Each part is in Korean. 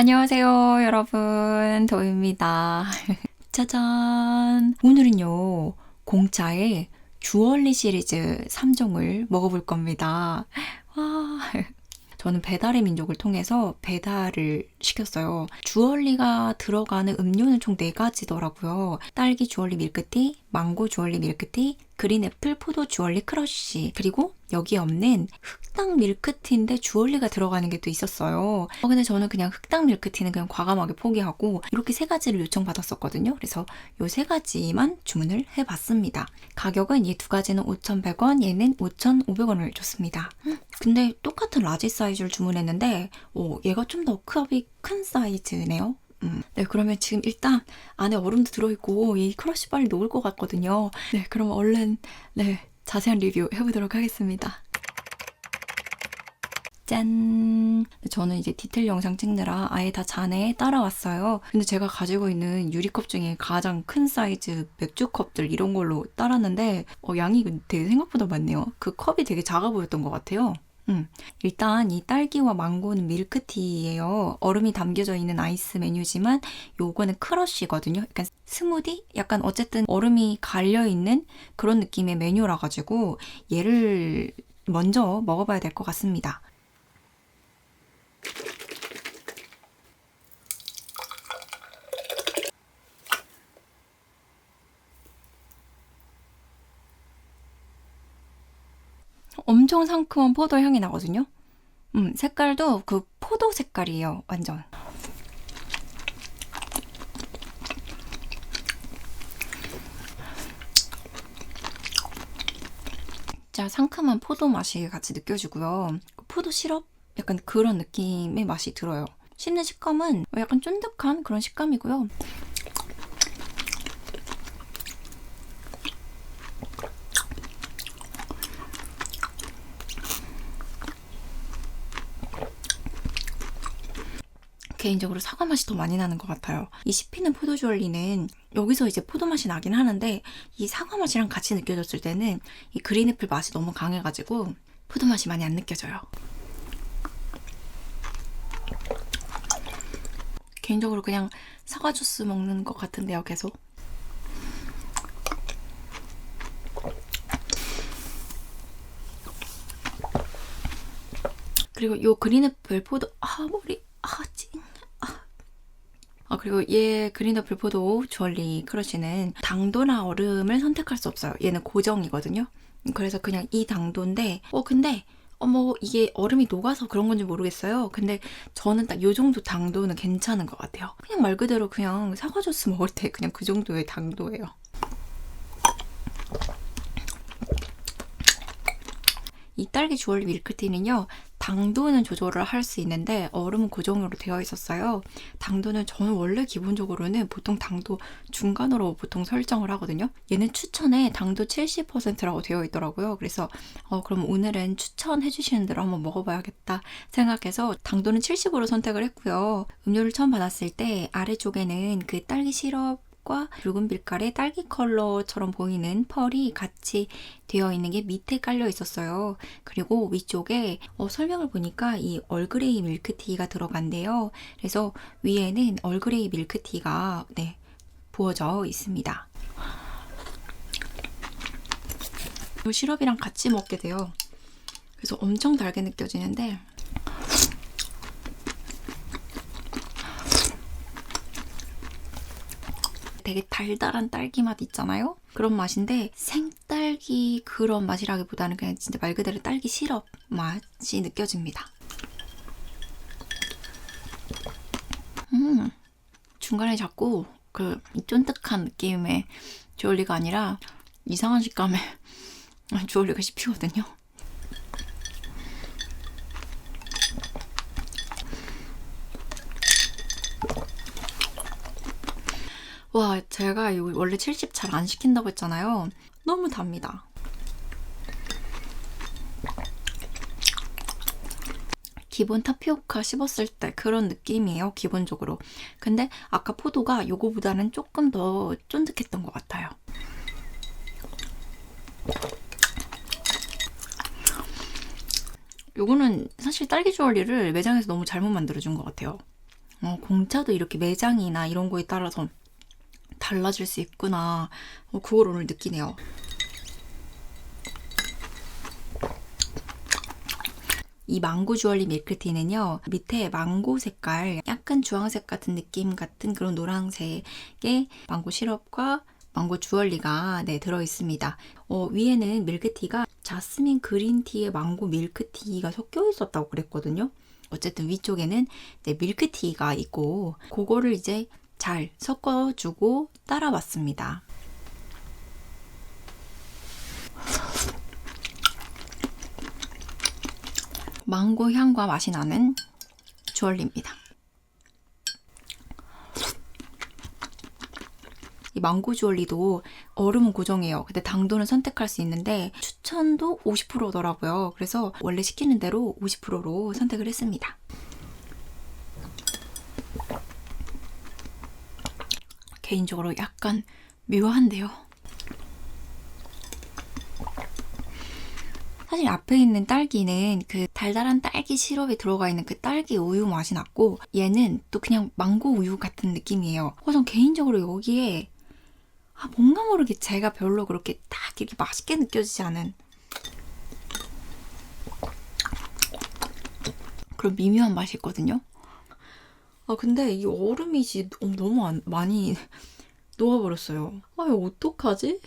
안녕하세요, 여러분. 도입니다. 짜잔. 오늘은요, 공짜의 주얼리 시리즈 3종을 먹어볼 겁니다. 와. 저는 배달의 민족을 통해서 배달을 시켰어요. 주얼리가 들어가는 음료는 총 4가지더라고요. 딸기 주얼리 밀크티, 망고 주얼리 밀크티, 그린 애플 포도 주얼리 크러쉬, 그리고 여기 없는 흑당 밀크티인데 주얼리가 들어가는 게 또 있었어요. 어, 근데 저는 그냥 흑당 밀크티는 그냥 과감하게 포기하고 이렇게 세 가지를 요청받았었거든요. 그래서 요 세 가지만 주문을 해봤습니다. 가격은 이 두 가지는 5,100원, 얘는 5,500원을 줬습니다. 근데 똑같은 라지 사이즈를 주문했는데 오, 얘가 좀더 컵이 큰 사이즈네요. 음. 네, 그러면 지금 일단 안에 얼음도 들어있고 이 크러쉬 빨리 녹을 것 같거든요. 네, 그럼 얼른 네 자세한 리뷰 해보도록 하겠습니다. 짠! 저는 이제 디테일 영상 찍느라 아예 다 잔에 따라왔어요. 근데 제가 가지고 있는 유리컵 중에 가장 큰 사이즈 맥주컵들 이런 걸로 따랐는데 어, 양이 되게 생각보다 많네요. 그 컵이 되게 작아 보였던 것 같아요. 음, 일단 이 딸기와 망고는 밀크티예요. 얼음이 담겨져 있는 아이스 메뉴지만 요거는 크러쉬거든요. 약간 스무디? 약간 어쨌든 얼음이 갈려 있는 그런 느낌의 메뉴라 가지고 얘를 먼저 먹어봐야 될 것 같습니다. 엄청 상큼한 포도 향이 나거든요. 음, 색깔도 그 포도 색깔이에요, 완전. 진짜 상큼한 포도 맛이 같이 느껴지고요. 포도 시럽? 약간 그런 느낌의 맛이 들어요. 씹는 식감은 약간 쫀득한 그런 식감이고요. 개인적으로 사과 맛이 더 많이 나는 것 같아요. 이 씹히는 포도 주얼리는 여기서 이제 포도 맛이 나긴 하는데 이 사과 맛이랑 같이 느껴졌을 때는 이 그린애플 맛이 너무 강해가지고 포도 맛이 많이 안 느껴져요. 개인적으로 그냥 사과 주스 먹는 것 같은데요, 계속. 그리고 요 그린애플 포도 아 머리. 아. 아 그리고 얘 그린애플 포도 주얼리 크러쉬는 당도나 얼음을 선택할 수 없어요. 얘는 고정이거든요. 그래서 그냥 이 당도인데 어 근데 어머 이게 얼음이 녹아서 그런 건지 모르겠어요. 근데 저는 딱 요 정도 당도는 괜찮은 것 같아요. 그냥 말 그대로 그냥 사과 주스 먹을 때 그냥 그 정도의 당도예요. 이 딸기 주얼리 밀크티는요, 당도는 조절을 할 수 있는데 얼음은 고정으로 되어 있었어요. 당도는 저는 원래 기본적으로는 보통 당도 중간으로 보통 설정을 하거든요. 얘는 추천에 당도 70%라고 되어 있더라고요. 그래서 어, 그럼 오늘은 추천해 주시는 대로 한번 먹어봐야겠다 생각해서 당도는 70으로 선택을 했고요. 음료를 처음 받았을 때 아래쪽에는 그 딸기 시럽 과 붉은 빛깔의 딸기 컬러처럼 보이는 펄이 같이 되어 있는 게 밑에 깔려 있었어요. 그리고 위쪽에 어, 설명을 보니까 이 얼그레이 밀크티가 들어간대요. 그래서 위에는 얼그레이 밀크티가 네, 부어져 있습니다. 이 시럽이랑 같이 먹게 돼요. 그래서 엄청 달게 느껴지는데 되게 달달한 딸기 맛 있잖아요? 그런 맛인데 생딸기 그런 맛이라기보다는 그냥 진짜 말 그대로 딸기 시럽 맛이 느껴집니다. 음, 중간에 자꾸 그 쫀득한 느낌의 주얼리가 아니라 이상한 식감의 주얼리가 씹히거든요. 와, 제가 원래 70 잘 안 시킨다고 했잖아요. 너무 답니다. 기본 타피오카 씹었을 때 그런 느낌이에요, 기본적으로. 근데 아까 포도가 요거보다는 조금 더 쫀득했던 것 같아요. 요거는 사실 딸기 주얼리를 매장에서 너무 잘못 만들어준 것 같아요. 어, 공차도 이렇게 매장이나 이런 거에 따라서 달라질 수 있구나. 어, 그걸 오늘 느끼네요. 이 망고 주얼리 밀크티는요, 밑에 망고 색깔, 약간 주황색 같은 느낌 같은 그런 노란색의 망고 시럽과 망고 주얼리가 네, 들어있습니다. 어, 위에는 밀크티가 자스민 그린티에 망고 밀크티가 섞여 있었다고 그랬거든요. 어쨌든 위쪽에는 네, 밀크티가 있고, 그거를 이제 잘 섞어주고 따라왔습니다. 망고 향과 맛이 나는 주얼리입니다. 이 망고 주얼리도 얼음은 고정해요. 근데 당도는 선택할 수 있는데 추천도 50%더라고요. 그래서 원래 시키는 대로 50%로 선택을 했습니다. 개인적으로 약간 묘한데요. 사실 앞에 있는 딸기는 그 달달한 딸기 시럽이 들어가 있는 그 딸기 우유 맛이 났고 얘는 또 그냥 망고 우유 같은 느낌이에요. 어, 전 개인적으로 여기에 아, 뭔가 모르게 제가 별로 그렇게 딱 이렇게 맛있게 느껴지지 않은 그런 미묘한 맛이 있거든요. 아 근데 이 얼음이 지 너무 안- 많이 녹아버렸어요. 아 이거 어떡하지?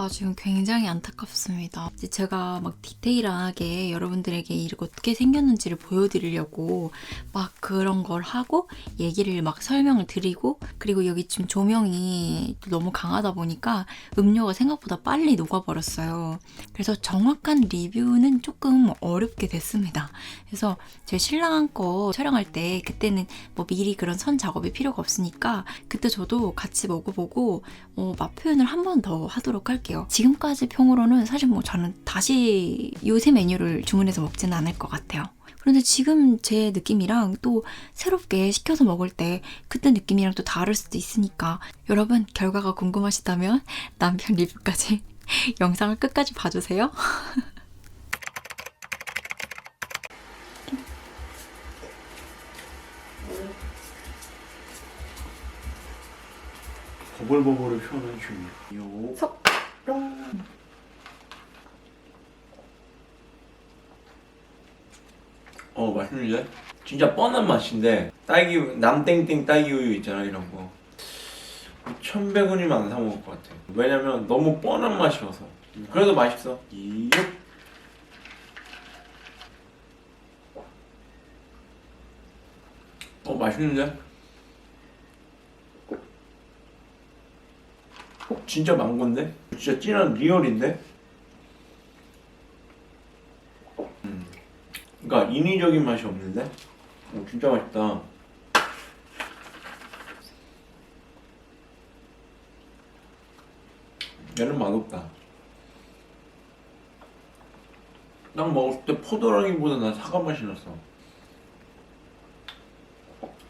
아, 지금 굉장히 안타깝습니다. 이제 제가 막 디테일하게 여러분들에게 이렇게 어떻게 생겼는지를 보여드리려고 막 그런 걸 하고 얘기를 막 설명을 드리고 그리고 여기 지금 조명이 너무 강하다 보니까 음료가 생각보다 빨리 녹아버렸어요. 그래서 정확한 리뷰는 조금 어렵게 됐습니다. 그래서 제 신랑 거 촬영할 때 그때는 뭐 미리 그런 선 작업이 필요가 없으니까 그때 저도 같이 먹어보고 어, 맛 표현을 한 번 더 하도록 할게요. 지금까지 평으로는 사실 뭐 저는 다시 요새 메뉴를 주문해서 먹지는 않을 것 같아요. 그런데 지금 제 느낌이랑 또 새롭게 시켜서 먹을 때 그때 느낌이랑 또 다를 수도 있으니까 여러분 결과가 궁금하시다면 남편 리뷰까지 영상을 끝까지 봐주세요. 버블버블을 표현한 춤이요. 속 어 맛있는데? 진짜 뻔한 맛인데 딸기 남땡땡 딸기 우유 있잖아 이런 거 1100원이면 안 사 먹을 것 같아 왜냐면 너무 뻔한 맛이어서 그래도 맛있어 어 맛있는데? 진짜 망고인데? 진짜 진한 리얼인데? 그러니까 인위적인 맛이 없는데? 어, 진짜 맛있다. 얘는 맛없다. 딱 먹었을 때 포도랑이보다 난 사과 맛이 났어.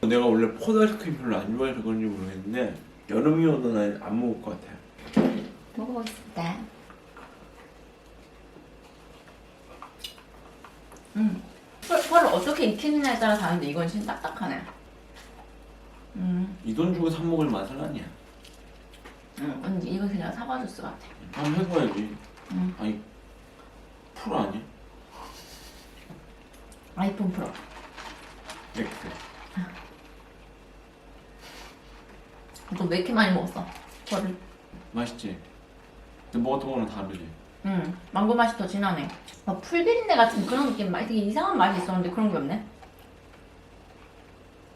내가 원래 포도 아이스크림 별로 안 좋아해서 그런지 모르겠는데 여름이 오도 난 안 먹을 것 같아. 먹어보겠습니다. 음. 펄, 펄을 어떻게 익히느냐에 따라 다른데 이건 진짜 딱딱하네. 음, 이 돈 주고 사 먹을 맛은 아니야. 음, 언니 이건 그냥 사과 주스 같아. 한번 해봐야지. 음. 아니 프로 아니야? 아이폰 프로. 네. 너왜 이렇게 많이 먹었어? 펄을. 맛있지. 근데 먹었던 거랑 다르지. 음, 망고 맛이 더 진하네. 막 풀비린내 같은 그런 느낌, 맛 되게 이상한 맛이 있었는데 그런 게 없네.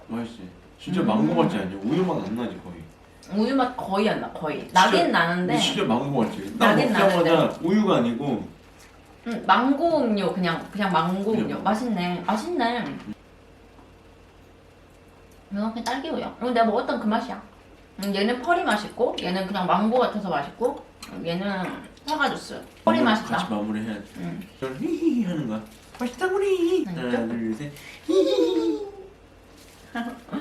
맛있지. 진짜 음. 망고 맛이 아니야. 우유 맛 안 나지 거의. 우유 맛 거의 안 나, 거의. 진짜- 나는데. 진짜 망고 맛지. 딱 나긴 먹자마자 우유가 아니고 음, 망고 음료 그냥 그냥 망고 그냥 음료 뭐. 맛있네 맛있네 이건 그냥 딸기우유. 이거 내가 먹었던 그 맛이야. 음, 얘는 펄이 맛있고, 얘는 그냥 망고 같아서 맛있고, 음, 얘는 사과 주스. 펄이 맛있다. 같이 마무리해야지. 음. 좀 히히히 하는 거야. 맛있다 우리. 음, 하나 좀? 둘 셋. 히히히.